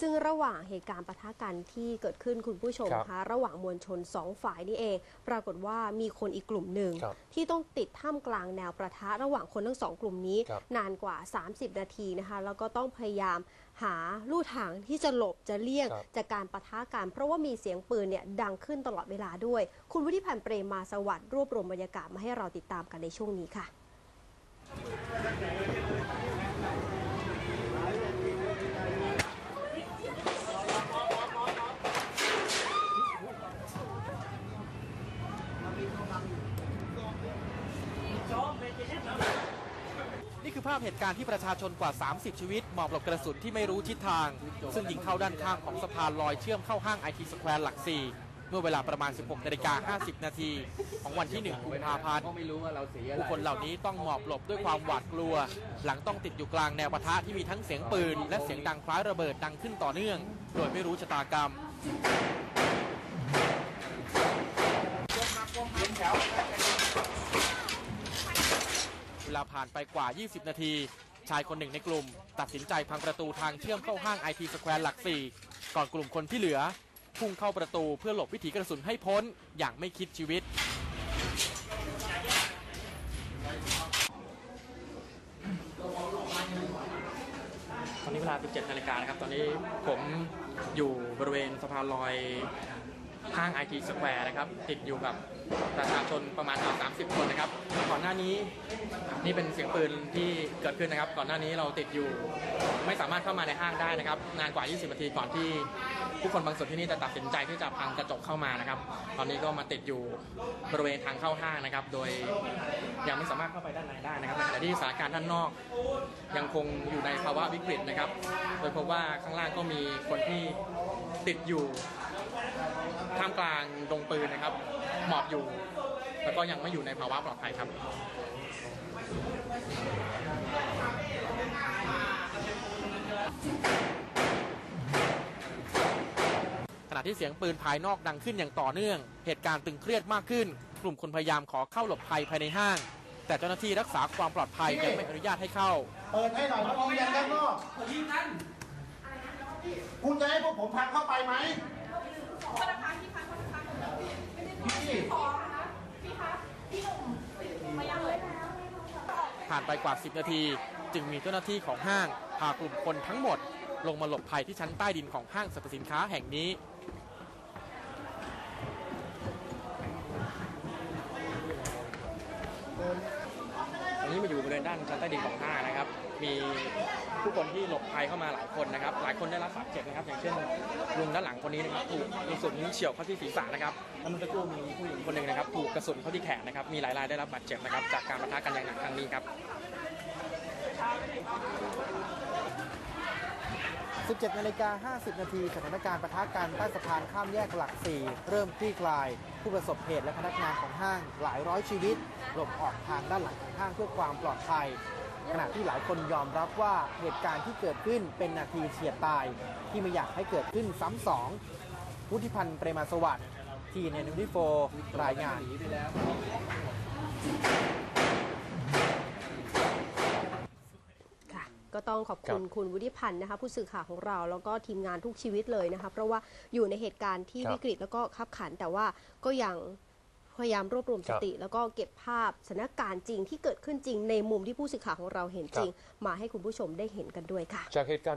ซึ่งระหว่างเหตุการณ์ปะทะกันที่เกิดขึ้นคุณผู้ชมครับคะระหว่างมวลชนสองฝ่ายนี่เอง ปรากฏว่ามีคนอีกกลุ่มหนึ่ง ครับที่ต้องติดท่ามกลางแนวประทะระหว่างคนทั้งสองกลุ่มนี้ ครับ นานกว่า 30 นาทีนะคะ แล้วก็ต้องพยายามหาลู่ทางที่จะหลบจะเลี่ยง ครับ จากการปะทะกันเพราะว่ามีเสียงปืนเนี่ยดังขึ้นตลอดเวลาด้วย คุณวุฒิพันธ์เปรมมาสวัสดิ์รวบรวมบรรยากาศมาให้เราติดตามกันในช่วงนี้ค่ะนี่ คือภาพเหตุการณ์ที่ประชาชนกว่า 30 ชีวิตหมอบหลบกระสุนที่ไม่รู้ทิศทาง ซึ่งยิงเข้าด้านข้างของสะพานลอยเชื่อมเข้าห้างไอทีสแควร์หลัก4เมื่อเวลาประมาณ 16นาฬิกา50 นาที ของวันที่ 1 กุมภาพันธ์ผู้คนเหล่านี้ต้องหมอบหลบด้วยความหวาดกลัว หลังต้องติดอยู่กลางแนวปะทะที่มีทั้งเสียงปืน และเสียงดังคล้ายระเบิดดังขึ้นต่อเนื่อง โดยไม่รู้ชะตากรรมเว ลาผ่านไปกว่า 20 นาที ชายคนหนึ่งในกลุ่ม ตัดสินใจพังประตูทางเชื่อมเข้าห้างไอทีสแควร์หลัก4ก่อนกลุ่มคนที่เหลือ พุ่งเข้าประตูเพื่อหลบวิถีกระสุนให้พ้นอย่างไม่คิดชีวิต ตอนนี้เวลา 17 นาฬิกานะครับ ตอนนี้ผมอยู่บริเวณสะพานลอย ห้างไอทีสแควร์นะครับติดอยู่กับประชาชนประมาณ30 คนนะครับ ก่อนหน้านี้นี่เป็นเสียงปืนที่เกิดขึ้นนะครับ ก่อนหน้านี้เราติดอยู่ ไม่สามารถเข้ามาในห้างได้นะครับ นานกว่า 20 นาทีก่อนที่ผู้คนบางส่วนที่นี่จะตัดสินใจที่จะพังกระจกเข้ามานะครับ ตอนนี้ก็มาติดอยู่บริเวณทางเข้าห้างนะครับ โดยยังไม่สามารถเข้าไปด้านในได้นะครับในขณะที่สถานการณ์ด้านนอก ยังคงอยู่ในภาวะวิกฤตนะครับ โดยพบว่าข้างล่างก็มีคนที่ติดอยู่ ท่ามกลางดงปืนนะครับ หมอบอยู่ แล้วก็ยังไม่อยู่ในภาวะปลอดภัยครับขณะที่เสียงปืนภายนอกดังขึ้นอย่างต่อเนื่อง เหตุการณ์ตึงเครียดมากขึ้น กลุ่มคนพยายามขอเข้าหลบภัยภายในห้าง แต่เจ้าหน้าที่รักษาความปลอดภัยยังไม่อนุญาตให้เข้า เปิดให้หน่อยแล้วยืนยันด้านนอกคุณจะให้พวกผมพังเข้าไปไหมพี่ ผ่านไปกว่า 10 นาที จึงมีเจ้าหน้าที่ของห้างพากลุ่มคนทั้งหมด ลงมาหลบภัยที่ชั้นใต้ดินของห้างสรรพสินค้าแห่งนี้ ตอนนี้มาอยู่บริเวณ ด้านชั้นใต้ดินของห้านะครับ มีผู้คนที่หลบภัยเข้ามาหลายคนนะครับ หลายคนได้รับบาดเจ็บนะครับ อย่างเช่นลุงด้านหลังคนนี้นะครับถูกกระสุนเฉียวเข้าที่ศีรษะนะครับแล้วมันตะกู้มีผู้หญิงคนหนึ่งนะครับ ถูกกระสุนเข้าที่แขนนะครับ มีหลายรายได้รับบาดเจ็บนะครับ จากการปะทะกันอย่างหนักครั้งนี้ครับ 17นาฬิกา50 นาทีสถานการณ์ปะทะกันใต้สะพานข้ามแยกหลัก 4 เริ่มคลี่คลาย ผู้ประสบเหตุและพนักงานของห้างหลายร้อยชีวิตหลบออกทางด้านหลังของห้างเพื่อความปลอดภัย ขณะที่หลายคนยอมรับว่าเหตุการณ์ที่เกิดขึ้นเป็นนาทีเฉียดตาย ที่ไม่อยากให้เกิดขึ้นซ้ำสองวุฒิพันธ์เปรมาสวัสดิ์ทีเนนิโฟรายงาน ก็ต้องขอบคุณคุณวุฒิพันธ์นะคะผู้สื่อข่าวของเราแล้วก็ทีมงานทุกชีวิตเลยนะคะเพราะว่าอยู่ในเหตุการณ์ที่ครับวิกฤตแล้วก็คับขัน แต่ว่าก็ยังพยายามรวบรวมสติ แล้วก็เก็บภาพสถานการณ์จริงที่เกิดขึ้นจริงในมุมที่ผู้สื่อข่าวของเราเห็นจริง มาให้คุณผู้ชมได้เห็นกันด้วยค่ะจากเหตุการณ์